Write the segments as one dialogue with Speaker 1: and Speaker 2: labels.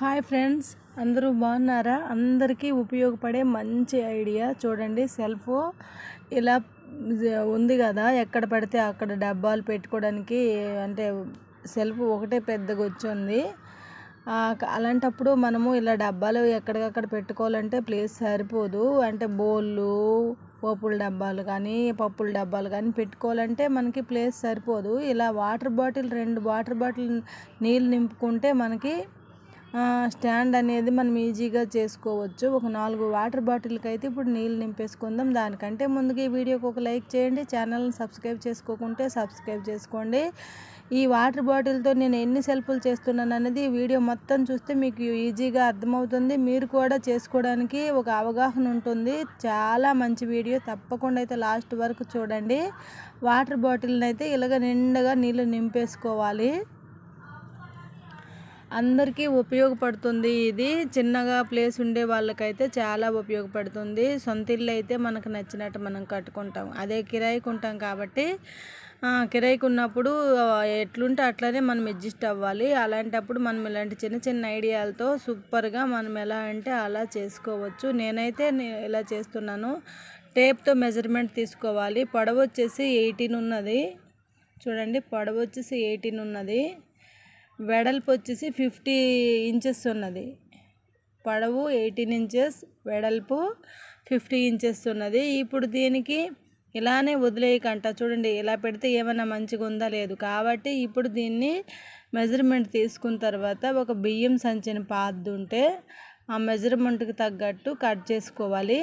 Speaker 1: Hi friends అందరూ బాగున్నారా? అందరికీ ఉపయోగపడే మంచి ఐడియా చూడండి. సెల్ఫ్ ఇలా ఉంది కదా. ఎక్కడ పడితే అక్కడ డబ్బాలు పెట్టుకోవడానికి అంటే సెల్ఫ్ ఒకటే పెద్దగా వచ్చింది. అలాంటప్పుడు మనము ఇలా డబ్బాలు ఎక్కడికక్కడ పెట్టుకోవాలంటే ప్లేస్ సరిపోదు. అంటే బోళ్ళు పప్పుల డబ్బాలు కానీ పప్పుల డబ్బాలు కానీ పెట్టుకోవాలంటే మనకి ప్లేస్ సరిపోదు. ఇలా వాటర్ బాటిల్ రెండు వాటర్ బాటిల్ నీళ్ళు నింపుకుంటే మనకి స్టాండ్ అనేది మనం ఈజీగా చేసుకోవచ్చు. ఒక నాలుగు వాటర్ బాటిల్కి అయితే ఇప్పుడు నీళ్ళు నింపేసుకుందాం. దానికంటే ముందుగా ఈ వీడియోకి ఒక లైక్ చేయండి. ఛానల్ని సబ్స్క్రైబ్ చేసుకోకుంటే సబ్స్క్రైబ్ చేసుకోండి. ఈ వాటర్ బాటిల్తో నేను ఎన్ని సెల్ఫ్లు చేస్తున్నాను అనేది ఈ వీడియో మొత్తం చూస్తే మీకు ఈజీగా అర్థమవుతుంది. మీరు కూడా చేసుకోవడానికి ఒక అవగాహన ఉంటుంది. చాలా మంచి వీడియో. తప్పకుండా అయితే లాస్ట్ వరకు చూడండి. వాటర్ బాటిల్ని అయితే ఇలాగ నిండుగా నీళ్ళు నింపేసుకోవాలి. అందరికీ ఉపయోగపడుతుంది ఇది. చిన్నగా ప్లేస్ ఉండే వాళ్ళకైతే చాలా ఉపయోగపడుతుంది. సొంత ఇల్లు అయితే మనకు నచ్చినట్టు మనం కట్టుకుంటాం. అదే కిరాయికి ఉంటాం కాబట్టి కిరాయికి ఉన్నప్పుడు ఎట్లుంటే అట్లనే మనం అడ్జస్ట్ అవ్వాలి. అలాంటప్పుడు మనం ఇలాంటి చిన్న చిన్న ఐడియాలతో సూపర్గా మనం ఎలా అంటే అలా చేసుకోవచ్చు. నేనైతే ఇలా చేస్తున్నాను. టేప్తో మెజర్మెంట్ తీసుకోవాలి. పొడవు వచ్చేసి ఎయిటీన్ ఉన్నది. చూడండి పొడవు వచ్చేసి ఎయిటీన్ ఉన్నది. వెడల్పు వచ్చేసి ఫిఫ్టీ ఇంచెస్ ఉన్నది. పొడవు ఎయిటీన్ ఇంచెస్ వెడల్పు ఫిఫ్టీ ఇంచెస్ ఉన్నది. ఇప్పుడు దీనికి ఇలానే వదిలేయకంట చూడండి ఇలా పెడితే ఏమైనా మంచిగా ఉందా లేదు. కాబట్టి ఇప్పుడు దీన్ని మెజర్మెంట్ తీసుకున్న తర్వాత ఒక బియ్యం సంచిని పాదుంటే ఆ మెజర్మెంట్కి తగ్గట్టు కట్ చేసుకోవాలి.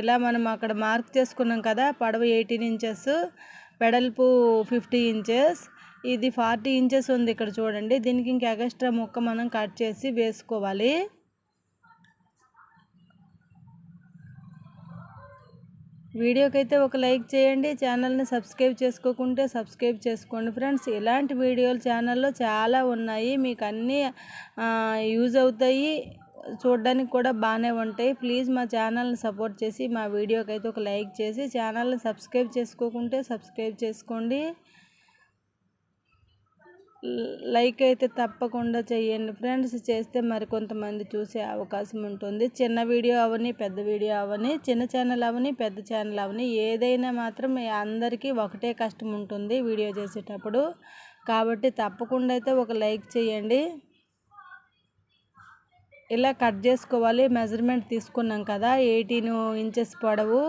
Speaker 1: ఇలా మనం అక్కడ మార్క్ చేసుకున్నాం కదా పొడవు ఎయిటీన్ ఇంచెస్ వెడల్పు ఫిఫ్టీ ఇంచెస్ ఇది ఫార్టీ ఇంచెస్ ఉంది ఇక్కడ చూడండి. దీనికి ఇంకా ఎక్స్ట్రా ముక్క మనం కట్ చేసి వేసుకోవాలి. వీడియోకైతే ఒక లైక్ చేయండి. ఛానల్ని సబ్స్క్రైబ్ చేసుకోకుంటే సబ్స్క్రైబ్ చేసుకోండి ఫ్రెండ్స్. ఇలాంటి వీడియోలు ఛానల్లో చాలా ఉన్నాయి. మీకు అన్నీ యూజ్ అవుతాయి. చూడడానికి కూడా బాగానే ఉంటాయి. ప్లీజ్ మా ఛానల్ని సపోర్ట్ చేసి మా వీడియోకి అయితే ఒక లైక్ చేసి ఛానల్ని సబ్స్క్రైబ్ చేసుకోకుంటే సబ్స్క్రైబ్ చేసుకోండి. లైక్ అయితే తప్పకుండా చేయండి ఫ్రెండ్స్ చేస్తే మరి కొంతమంది చూసే అవకాశం ఉంటుంది. చిన్న వీడియో అవని పెద్ద వీడియో అవని చిన్న ఛానల్ అవని పెద్ద ఛానల్ అవని ఏదైనా మాత్రం అందరికీ ఒకటే కష్టం ఉంటుంది వీడియో చేసేటప్పుడు. కాబట్టి తప్పకుండా అయితే ఒక లైక్ చేయండి ఇలా కట్ చేసుకోవాలి. మెజర్మెంట్ తీసుకున్నాం కదా ఎయిటీన్ ఇంచెస్ పొడవు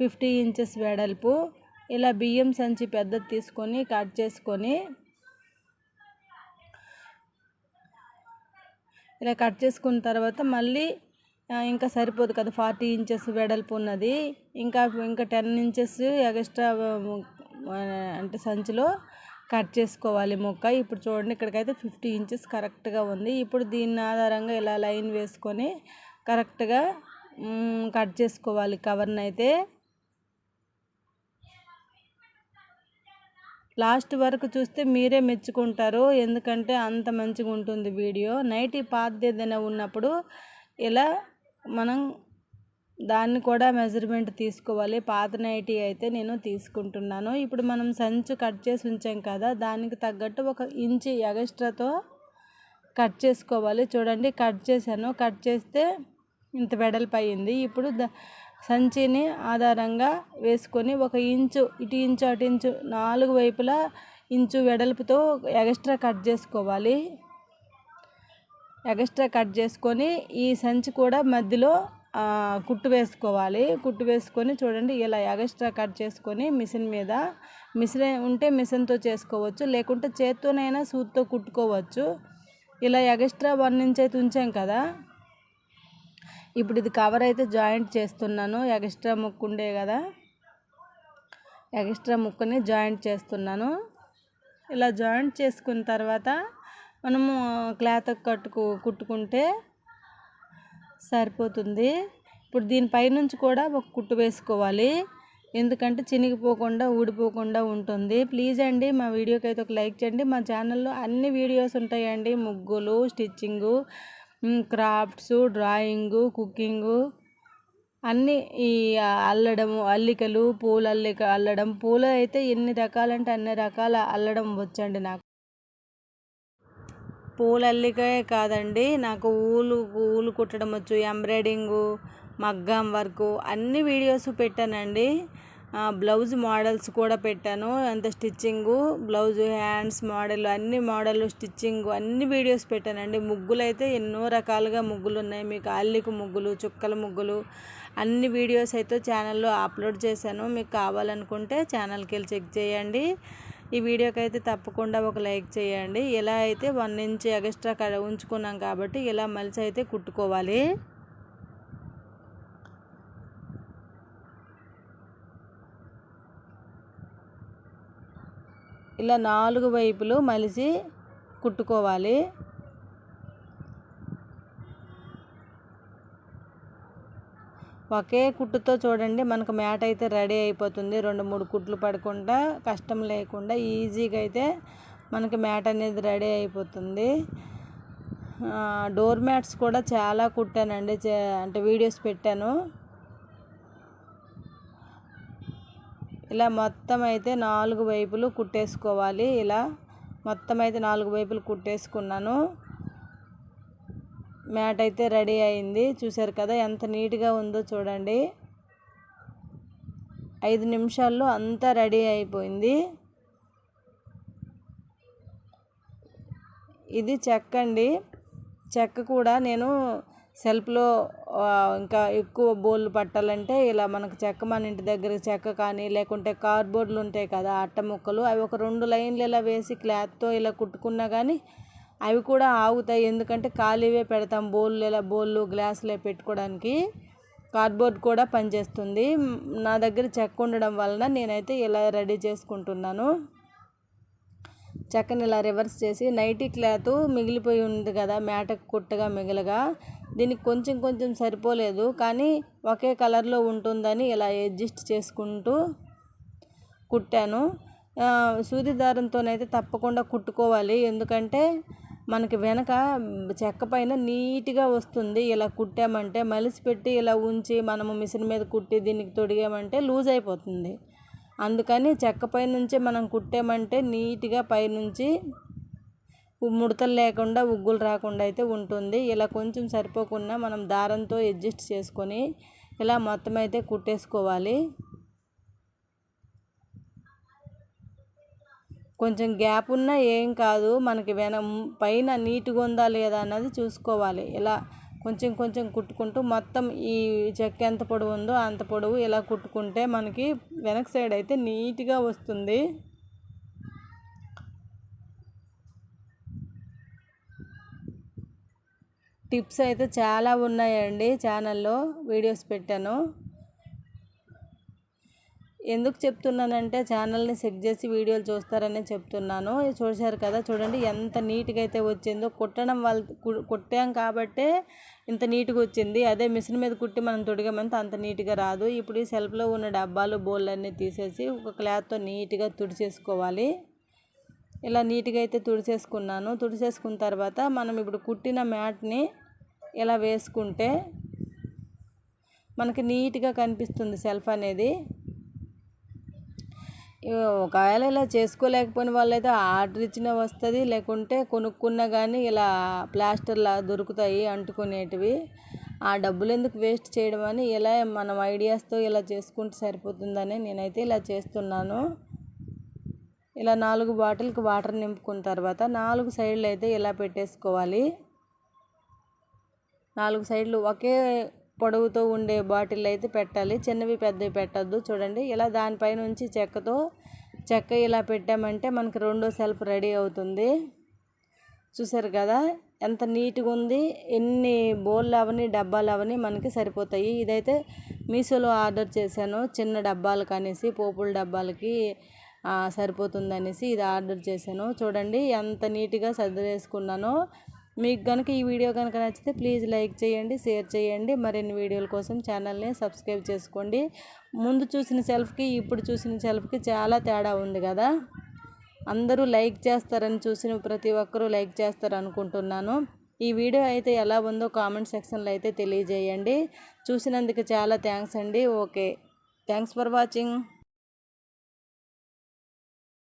Speaker 1: ఫిఫ్టీ ఇంచెస్ వెడల్పు. ఇలా బియ్యం సంచి పెద్దది తీసుకొని కట్ చేసుకొని ఇలా కట్ చేసుకున్న తర్వాత మళ్ళీ ఇంకా సరిపోదు కదా ఫార్టీ ఇంచెస్ వెడల్పు ఉన్నది. ఇంకా ఇంకా టెన్ ఇంచెస్ ఎక్స్ట్రా అంటే సంచిలో కట్ చేసుకోవాలి మొక్క. ఇప్పుడు చూడండి ఇక్కడికైతే ఫిఫ్టీ ఇంచెస్ కరెక్ట్గా ఉంది. ఇప్పుడు దీని ఆధారంగా ఇలా లైన్ వేసుకొని కరెక్ట్గా కట్ చేసుకోవాలి కవర్ని అయితే లాస్ట్ వరకు చూస్తే మీరే మెచ్చుకుంటారు. ఎందుకంటే అంత మంచిగా ఉంటుంది వీడియో. నైట్ పాత ఏదైనా ఉన్నప్పుడు ఇలా మనం దాన్ని కూడా మెజర్మెంట్ తీసుకోవాలి. పాత నైటీ అయితే నేను తీసుకుంటున్నాను. ఇప్పుడు మనం సంచు కట్ చేసి ఉంచాం కదా దానికి తగ్గట్టు ఒక ఇంచి ఎగస్ట్రాతో కట్ చేసుకోవాలి. చూడండి కట్ చేశాను. కట్ చేస్తే ఇంత వెడల్పు అయింది. ఇప్పుడు సంచిని ఆధారంగా వేసుకొని ఒక ఇంచు ఇటు ఇంచు అటు ఇంచు నాలుగు వైపులా ఇంచు వెడల్పుతో ఎగస్ట్రా కట్ చేసుకోవాలి. ఎగస్ట్రా కట్ చేసుకొని ఈ సంచి కూడా మధ్యలో కుట్టు వేసుకోవాలి. కుట్టు వేసుకొని చూడండి ఇలా ఎగస్ట్రా కట్ చేసుకొని మిషన్ మీద మిషన్ ఉంటే మిషన్తో చేసుకోవచ్చు లేకుంటే చేత్తోనైనా సూత్తో కుట్టుకోవచ్చు. ఇలా ఎగస్ట్రా వన్ ఇంచ్ అయితే ఉంచాం కదా. ఇప్పుడు ఇది కవర్ అయితే జాయింట్ చేస్తున్నాను. ఎక్స్ట్రా ముక్కు ఉండే కదా. ఎక్స్ట్రా ముక్కుని జాయింట్ చేస్తున్నాను. ఇలా జాయింట్ చేసుకున్న తర్వాత మనము క్లాత్ కట్టుకు కుట్టుకుంటే సరిపోతుంది. ఇప్పుడు దీనిపైనుంచి కూడా ఒక కుట్టు వేసుకోవాలి. ఎందుకంటే చినిగిపోకుండా ఊడిపోకుండా ఉంటుంది. ప్లీజ్ అండి మా వీడియోకి అయితే ఒక లైక్ చేయండి. మా ఛానల్లో అన్ని వీడియోస్ ఉంటాయండి. ముగ్గులు స్టిచ్చింగు క్రాఫ్ట్స్ డ్రాయింగు కుకింగు అన్నీ ఈ అల్లడము అల్లికలు పూల అల్లిక అల్లడం. పూలు అయితే ఎన్ని రకాలంటే అన్ని రకాల అల్లడం వచ్చండి నాకు. పూల అల్లికే కాదండి నాకు ఊలు ఊలు కుట్టడం వచ్చు ఎంబ్రాయిడింగు మగ్గం వర్కు అన్ని వీడియోస్ పెట్టానండి. బ్లౌజ్ మోడల్స్ కూడా పెట్టాను. అంత స్టిచ్చింగు బ్లౌజ్ హ్యాండ్స్ మోడల్ అన్ని మోడల్ స్టిచ్చింగ్ అన్ని వీడియోస్ పెట్టానండి. ముగ్గులు అయితే ఎన్నో రకాలుగా ముగ్గులు ఉన్నాయి మీకు అల్లికు ముగ్గులు చుక్కల ముగ్గులు అన్ని వీడియోస్ అయితే ఛానల్లో అప్లోడ్ చేశాను. మీకు కావాలనుకుంటే ఛానల్కి వెళ్ళి చెక్ చేయండి. ఈ వీడియోకి అయితే తప్పకుండా ఒక లైక్ చేయండి. ఇలా అయితే వన్ ఇంచ్ ఎక్స్ట్రా ఉంచుకున్నాం కాబట్టి ఇలా మలిచి అయితే కుట్టుకోవాలి. ఇలా నాలుగు వైపులు మలిసి కుట్టుకోవాలి. ఒకే కుట్టుతో చూడండి మనకు మ్యాట్ అయితే రెడీ అయిపోతుంది. రెండు మూడు కుట్లు పడకుండా కష్టం లేకుండా ఈజీగా అయితే మనకి మ్యాట్ అనేది రెడీ అయిపోతుంది. డోర్ మ్యాట్స్ కూడా చాలా కుట్టానండి. అంటే వీడియోస్ పెట్టాను. ఇలా మొత్తం అయితే నాలుగు వైపులు కుట్టేసుకోవాలి. ఇలా మొత్తం అయితే నాలుగు వైపులు కుట్టేసుకున్నాను. మ్యాట్ అయితే రెడీ అయింది. చూసారు కదా ఎంత నీట్గా ఉందో చూడండి. ఐదు నిమిషాల్లో అంతా రెడీ అయిపోయింది. ఇది చెక్క అండి చెక్క కూడా నేను సెల్ఫ్లో ఇంకా ఎక్కువ బోళ్ళు పట్టాలంటే ఇలా మనకు చెక్క మన ఇంటి దగ్గర చెక్క కానీ లేకుంటే కార్డ్బోర్డ్లు ఉంటాయి కదా అట్ట ముక్కలు అవి ఒక రెండు లైన్లు ఇలా వేసి క్లాత్తో ఇలా కుట్టుకున్నా కానీ అవి కూడా ఆగుతాయి. ఎందుకంటే ఖాళీవే పెడతాం బౌల్ ఇలా బోళ్ళు గ్లాసులే పెట్టుకోవడానికి. కార్డ్బోర్డ్ కూడా పనిచేస్తుంది. నా దగ్గర చెక్క ఉండడం వలన నేనైతే ఇలా రెడీ చేసుకుంటున్నాను. చెక్కని ఇలా రివర్స్ చేసి నైటీ క్లాత్ మిగిలిపోయి ఉంది కదా మేటకు కుట్టగా మిగలగా. దీనికి కొంచెం కొంచెం సరిపోలేదు కానీ ఒకే కలర్లో ఉంటుందని ఇలా అడ్జస్ట్ చేసుకుంటూ కుట్టాను. సూది దారంతోనైతే తప్పకుండా కుట్టుకోవాలి ఎందుకంటే మనకి వెనక చెక్క పైన నీట్గా వస్తుంది. ఇలా కుట్టామంటే మలిసి పెట్టి ఇలా ఉంచి మనము మిషన్ మీద కుట్టి దీనికి తొడిగామంటే లూజ్ అయిపోతుంది. అందుకని చెక్క పై నుంచే మనం కుట్టామంటే నీట్గా పైనుంచి ముడతలు లేకుండా ఉగ్గులు రాకుండా అయితే ఉంటుంది. ఇలా కొంచెం సరిపోకుండా మనం దారంతో అడ్జస్ట్ చేసుకొని ఇలా మొత్తం అయితే కుట్టేసుకోవాలి. కొంచెం గ్యాప్ ఉన్నా ఏం కాదు. మనకి వెన పైన నీట్గా ఉందా లేదా అన్నది చూసుకోవాలి. ఇలా కొంచెం కొంచెం కుట్టుకుంటూ మొత్తం ఈ చెక్క ఎంత పొడవు ఉందో అంత పొడవు ఇలా కుట్టుకుంటే మనకి వెనక సైడ్ అయితే నీట్గా వస్తుంది. టిప్స్ అయితే చాలా ఉన్నాయండి ఛానల్లో వీడియోస్ పెట్టాను. ఎందుకు చెప్తున్నానంటే ఛానల్ని చెక్ చేసి వీడియోలు చూస్తారని చెప్తున్నాను. చూశారు కదా చూడండి ఎంత నీట్గా అయితే వచ్చిందో. కుట్టడం వాళ్ళ కుట్టాం కాబట్టే ఇంత నీట్గా వచ్చింది. అదే మిషన్ మీద కుట్టి మనం తొడిగామంటే అంత నీట్గా రాదు. ఇప్పుడు ఈ సెల్ఫ్లో ఉన్న డబ్బాలు బోళ్ళన్నీ తీసేసి ఒక క్లాత్తో నీట్గా తుడిచేసుకోవాలి. ఇలా నీట్గా అయితే తుడిచేసుకున్నాను. తుడిచేసుకున్న తర్వాత మనం ఇప్పుడు కుట్టిన మ్యాట్ని ఇలా వేసుకుంటే మనకి నీట్గా కనిపిస్తుంది సెల్ఫ్ అనేది. ఒకవేళ ఇలా చేసుకోలేకపోయిన వాళ్ళైతే ఆర్డర్ ఇచ్చిన వస్తుంది లేకుంటే కొనుక్కున్నా కానీ ఇలా ప్లాస్టర్లా దొరుకుతాయి అంటుకునేటివి. ఆ డబ్బులు ఎందుకు వేస్ట్ చేయడం అని ఇలా మనం ఐడియాస్తో ఇలా చేసుకుంటే సరిపోతుందని నేనైతే ఇలా చేస్తున్నాను. ఇలా నాలుగు బాటిల్కి వాటర్ నింపుకున్న తర్వాత నాలుగు సైడ్లు అయితే ఇలా పెట్టేసుకోవాలి. నాలుగు సైడ్లు ఒకే పొడవుతో ఉండే బాటిల్ అయితే పెట్టాలి. చిన్నవి పెద్దవి పెట్టద్దు. చూడండి ఇలా దానిపై నుంచి చెక్కతో చెక్క ఇలా పెట్టామంటే మనకి రెండో సెల్ఫ్ రెడీ అవుతుంది. చూసారు కదా ఎంత నీట్గా ఉంది. ఎన్ని బోళ్ళు అవని డబ్బాలు అవని మనకి సరిపోతాయి. ఇదైతే మీషోలో ఆర్డర్ చేశాను. చిన్న డబ్బాలు అనేసి పోపుల డబ్బాలకి సరిపోతుంది అనేసి ఇది ఆర్డర్ చేశాను. చూడండి ఎంత నీట్గా సర్దిరేసుకున్నానో మీకు కనుక ఈ వీడియో కనుక నచ్చితే ప్లీజ్ లైక్ చేయండి షేర్ చేయండి. మరిన్ని వీడియోల కోసం ఛానల్ని సబ్స్క్రైబ్ చేసుకోండి. ముందు చూసిన సెల్ఫ్కి ఇప్పుడు చూసిన సెల్ఫ్కి చాలా తేడా ఉంది కదా. అందరూ లైక్ చేస్తారని చూసిన ప్రతి ఒక్కరూ లైక్ చేస్తారు అనుకుంటున్నాను. ఈ వీడియో అయితే ఎలా ఉందో కామెంట్ సెక్షన్లో అయితే తెలియజేయండి. చూసినందుకు చాలా థ్యాంక్స్ అండి. ఓకే. Thanks for watching.